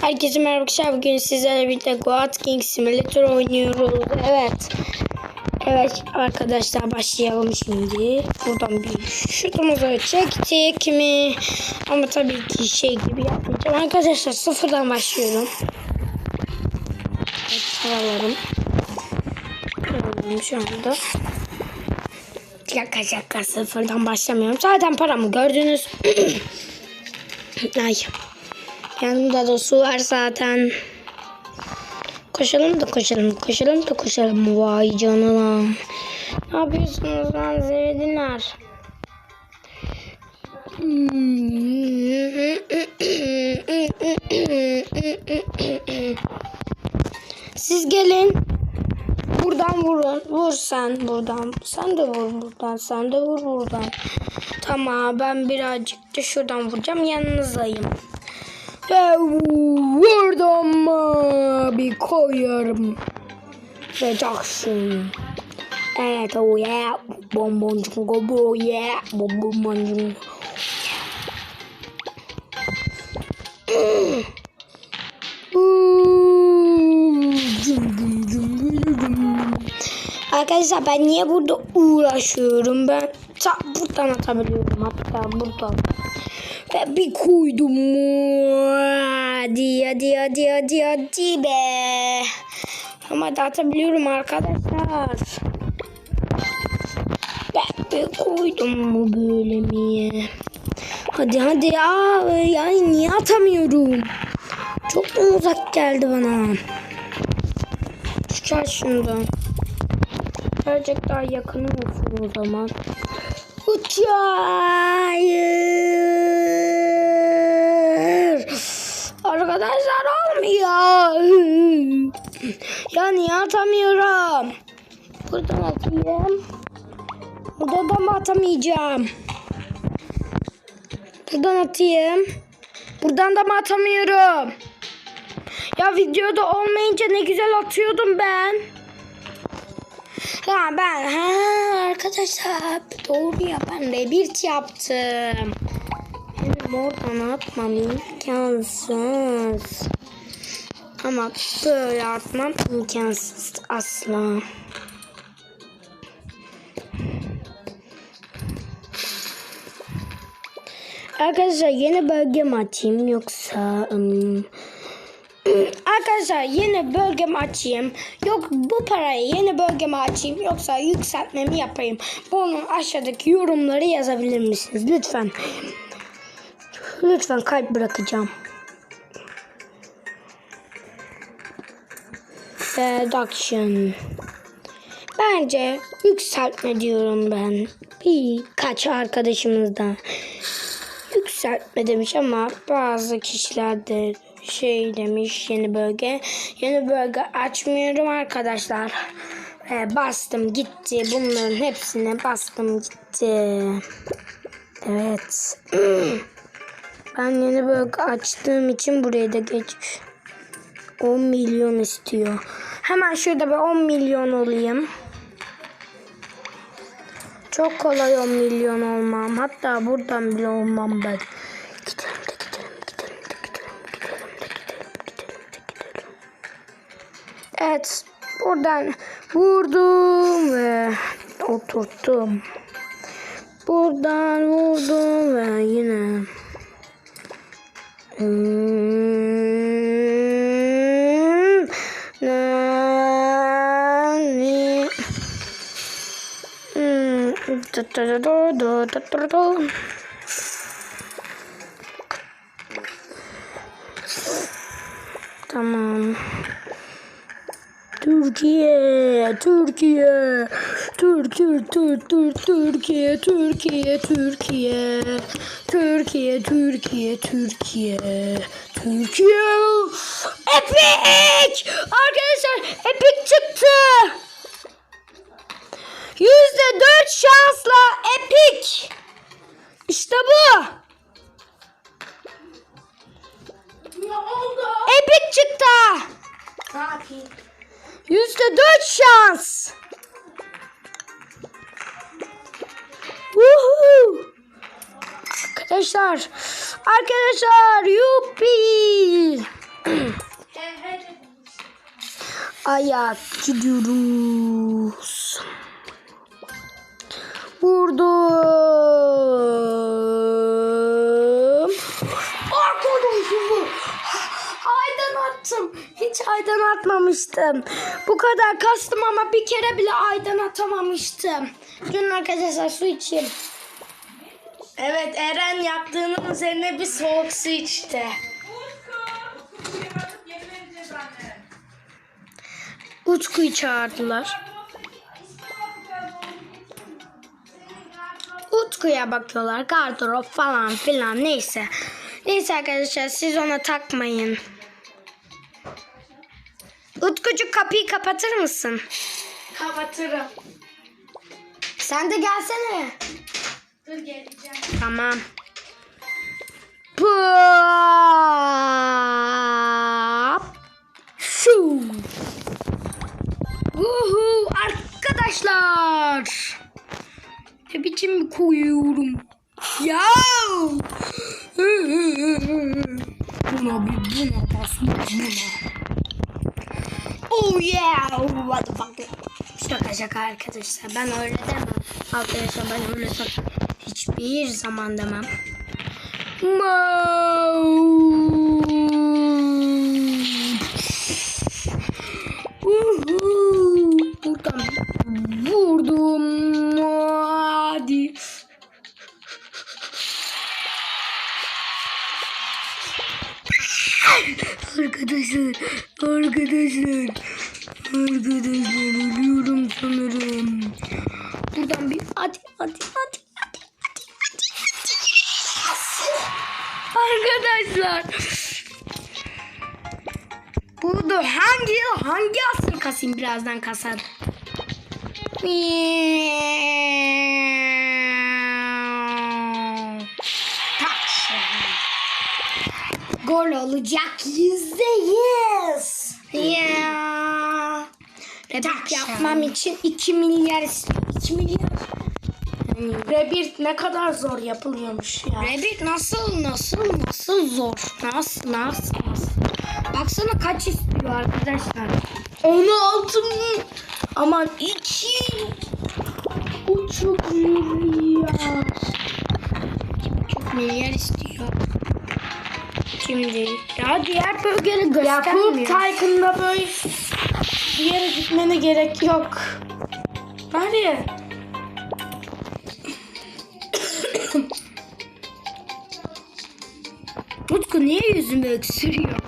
Herkese merhaba arkadaşlar. Bugün sizlerle birlikte Goat King Simulator oynuyoruz. Evet. Evet arkadaşlar başlayalım şimdi. Buradan bir şutumuzu çektik mi? Ama tabii ki şey gibi yapmayacağım. Arkadaşlar sıfırdan başlıyorum. Evet. Paralarım şu anda. Şaka şaka sıfırdan başlamıyorum. Zaten paramı gördünüz. Ay. Yanımda da su var zaten. Koşalım da koşalım, koşalım da koşalım. Vay canına. Ne yapıyorsunuz lan zevdiler? Siz gelin. Buradan vurun. Vur sen buradan. Sen de vur buradan. Sen de vur buradan. Tamam ben birazcık da şuradan vuracağım. Yanınızdayım. Buradan mı bir koyarım. Vereceksin. Evet oh yeah. Bonboncuk bu yeah. Bonboncuk. Arkadaşlar ben niye burada uğraşıyorum? Ben ta buradan atabiliyorum hatta buradan. Ve bir koydum. Hadi hadi hadi hadi hadi be. Ama da atabiliyorum arkadaşlar. Ben bir koydum mu böyle mi? Hadi hadi aa yani niye atamıyorum? Çok mu uzak geldi bana? Çıkar şundan. Birazcık daha yakın olsun o zaman. Uçayır. Arkadaşlar olmuyor. Ya niye atamıyorum? Buradan atayım. Burada da mı atamayacağım? Buradan atayım. Buradan da mı atamıyorum? Ya videoda olmayınca ne güzel atıyordum ben. Ha ben ha arkadaşlar doğru ya ben rebirth yaptım. Benim oradan atmam imkansız. Ama böyle atmam imkansız asla. Arkadaşlar yeni bölge mi açayım yoksa ım, Arkadaşlar yeni bölgemi açayım. Yok bu parayı yeni bölgemi açayım yoksa yükseltmemi yapayım. Bunu aşağıdaki yorumları yazabilir misiniz? Lütfen. Lütfen kalp bırakacağım. Reduction. Bence yükseltme diyorum ben. Birkaç arkadaşımızdan yükseltme demiş ama bazı kişiler de şey demiş yeni bölge. Yeni bölge açmıyorum arkadaşlar. Ee, bastım gitti. Bunların hepsine bastım gitti. Evet. ben yeni bölge açtığım için buraya da geçmiş. 10 milyon istiyor. Hemen şurada bir 10 milyon olayım. Çok kolay 10 milyon olmam. Hatta buradan bile olmam ben. Gidelim de gidelim, gidelim de gidelim, gidelim de gidelim, gidelim de gidelim. Evet, buradan vurdum ve oturttum. Buradan vurdum ve yine Tamam. Türkiye, Türkiye, Türkiye, Tür, Tür, Türkiye, Türkiye, Türkiye, Türkiye, Türkiye, Türkiye, Türkiye. Epic! Arkadaşlar Epic çıktı. Yüzde dört şansla Epic. İşte bu. Ne oldu? Epic çıktı. Yüzde dört şans. Arkadaşlar. Arkadaşlar. Yuppi. Ayak gidiyoruz. Vurdum. Arkadaşım aydan attım. Hiç aydan atmamıştım. Bu kadar kastım ama bir kere bile aydan atamamıştım. Dün arkadaşlar su içeyim. Evet Eren yaptığının üzerine bir soğuk su içti. Utku'yu çağırdılar. Utku'ya bakıyorlar. Gardırop falan filan neyse. Neyse arkadaşlar siz ona takmayın. Utkucuk kapıyı kapatır mısın? Kapatırım. Sen de gelsene. Dur geleceğim. Tamam. Pop. Şu. Uhu arkadaşlar. Ne biçim koyuyorum. Ya. Buna bir buna bas buna. Oh yeah. What the fuck. Şaka şaka arkadaşlar. Ben öyle demem. Arkadaşlar ben öyle şaka hiçbir zaman demem. Buradan vurdum. Hadi. Arkadaşlar, arkadaşlar, arkadaşlar ölüyorum sanırım. Buradan bir hadi hadi hadi Arkadaşlar. Burada hangi hangi asır kasayım birazdan kasar. Taş. Gol olacak yüzde yüz. Ya. Rebirth yapmam için 2 milyar istiyor. 2 milyar. Rebirth ne kadar zor yapılıyormuş ya. Rebirth nasıl nasıl nasıl zor. Nasıl nasıl nasıl. Baksana kaç istiyor arkadaşlar. 16 mı? Aman 2. Bu çok milyar. Çok milyar istiyor. Şimdi ya diğer bölgeleri göstermiyor. Tycoon'da böyle bir yere gitmene gerek yok. Var Utku niye yüzümü öksürüyor?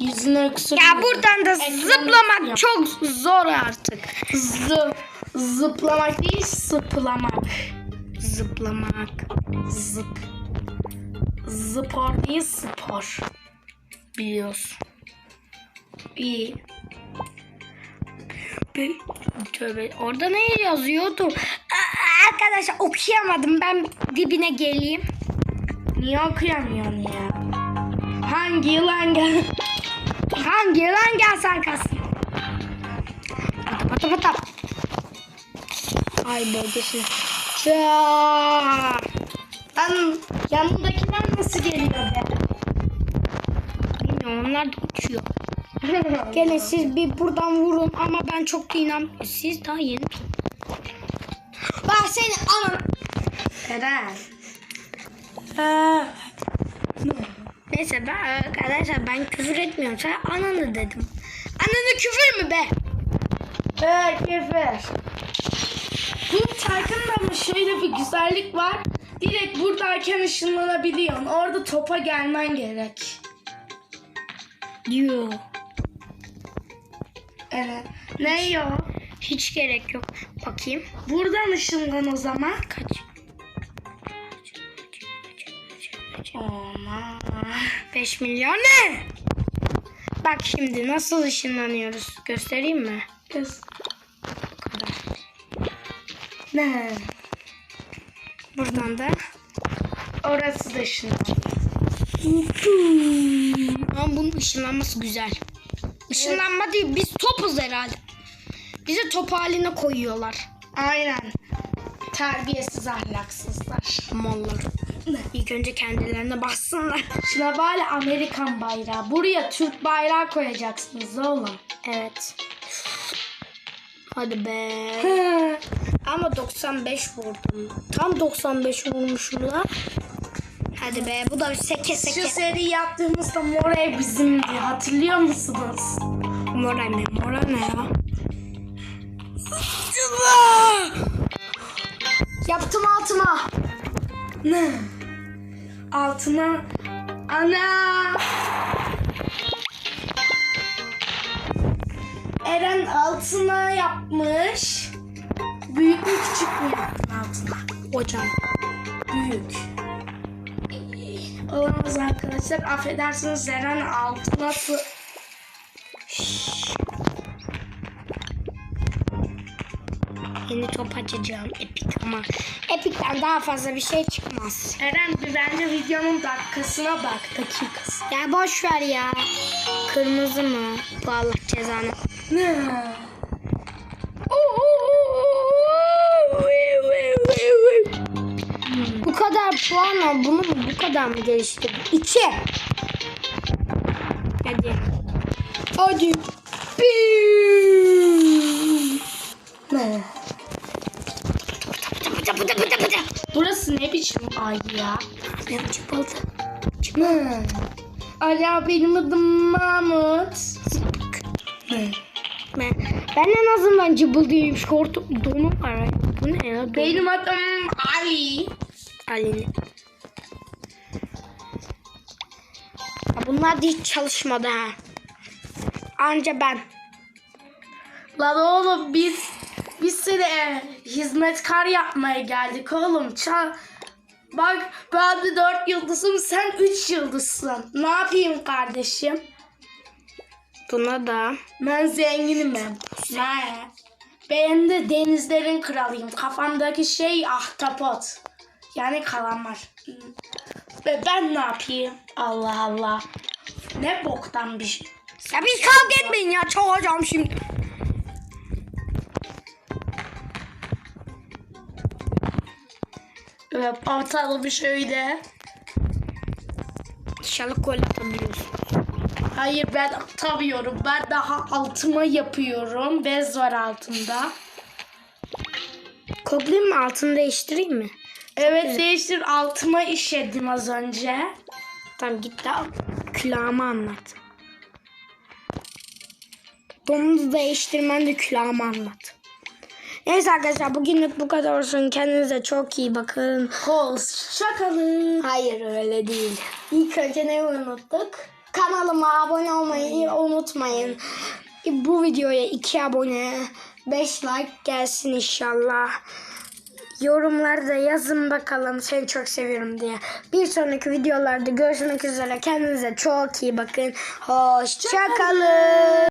Yüzüne öksür. Ya buradan da zıplamak yap. çok zor artık. Zı, zıplamak değil sıplamak. Zıplamak. Zıp. Spor değil spor. Biliyorsun. İyi. Tövbe. Orada ne yazıyordu? Arkadaşlar okuyamadım. Ben dibine geleyim. Niye okuyamıyorsun ya? Hangi yılan gel? Hangi lan gelsen kalsın. Pata pata. Ay bölgesine. Ça. Lan yanındakiler nasıl geliyor be? Bilmiyorum onlar da uçuyor. Gene siz bir buradan vurun ama ben çok da inan. Siz daha yeni. Bak seni anan. Eren. Neyse ben arkadaşlar ben küfür etmiyorum. Sen ananı dedim. Ananı küfür mü be? Ee, kefer. Bu Tycoon'da mı şöyle bir güzellik var. Direkt buradayken ışınlanabiliyorsun. Orada topa gelmen gerek. Diyor. Evet. Ne yo? Hiç gerek yok. Bakayım. Buradan ışınlan o zaman. Kaç? Aman. 5 milyon ne? Bak şimdi nasıl ışınlanıyoruz. Göstereyim mi? Bu kadar. Ne? Buradan da. Orası da ışınlan. Ama bunun ışınlanması güzel. Işınlanma değil. Biz topuz herhalde. Bizi top haline koyuyorlar. Aynen. Terbiyesiz ahlaksızlar. Mallar. İlk önce kendilerine bassınlar. Şuna böyle Amerikan bayrağı. Buraya Türk bayrağı koyacaksınız oğlum. Evet. Hadi be. Ama 95 vurdum. Tam 95 vurmuşum la. Hadi be bu da bir seke Şu seke. seri yaptığımızda Moray bizimdi. Hatırlıyor musunuz? Mora ne? Mora ne ya? Yaptım altıma. Ne? Altına. Ana! Eren altına yapmış. Büyük mü küçük mü yaptın altına? Hocam. Büyük. Olamaz arkadaşlar. Affedersiniz Eren altına Yeni top açacağım. Epik ama. Epikten daha fazla bir şey çıkmaz. Eren bir bence videonun dakikasına bak. Dakikası. Ya boş ver ya. Kırmızı mı? Bu Allah cezanı. Ne? Bu kadar puanla bunu mu bu kadar mı geliştirdim? İki. Hadi. Hadi. Ne? Pıta pıta pıta. Burası ne biçim ay ya? Benim çıkıldı. Ne? Ala benim adım Mahmut. Ben, ben en azından cıbıldayım. Şortum donum var. Bu ne ya? Don. Benim adım Ali. Ya Bunlar da hiç çalışmadı ha. Anca ben. Lan oğlum biz biz seni hizmetkar yapmaya geldik oğlum. Çal. Bak ben de 4 yıldızım sen 3 yıldızsın. Ne yapayım kardeşim? Buna da. Ben zenginim ben. Ne? Ben de denizlerin kralıyım. Kafamdaki şey ahtapot. Yani kalamar. Ve ben ne yapayım? Allah Allah. Ne boktan bir şey. Ya bir kavga etmeyin ya. Çoğacağım şimdi. Atalım bir şöyle. İnşallah gol atabiliyorsun. Hayır ben atamıyorum. Ben daha altıma yapıyorum. Bez var altında. Koklayayım mı? Altını değiştireyim mi? Evet değiştir altıma işedim az önce. Tamam git de külahımı anlat. Donunu değiştirmen de külahımı anlat. Neyse arkadaşlar bugünlük bu kadar olsun. Kendinize çok iyi bakın. Hoşçakalın. Hayır öyle değil. İlk önce ne unuttuk? Kanalıma abone olmayı unutmayın. Bu videoya 2 abone, 5 like gelsin inşallah. Yorumlarda yazın bakalım seni çok seviyorum diye. Bir sonraki videolarda görüşmek üzere. Kendinize çok iyi bakın. Hoşçakalın.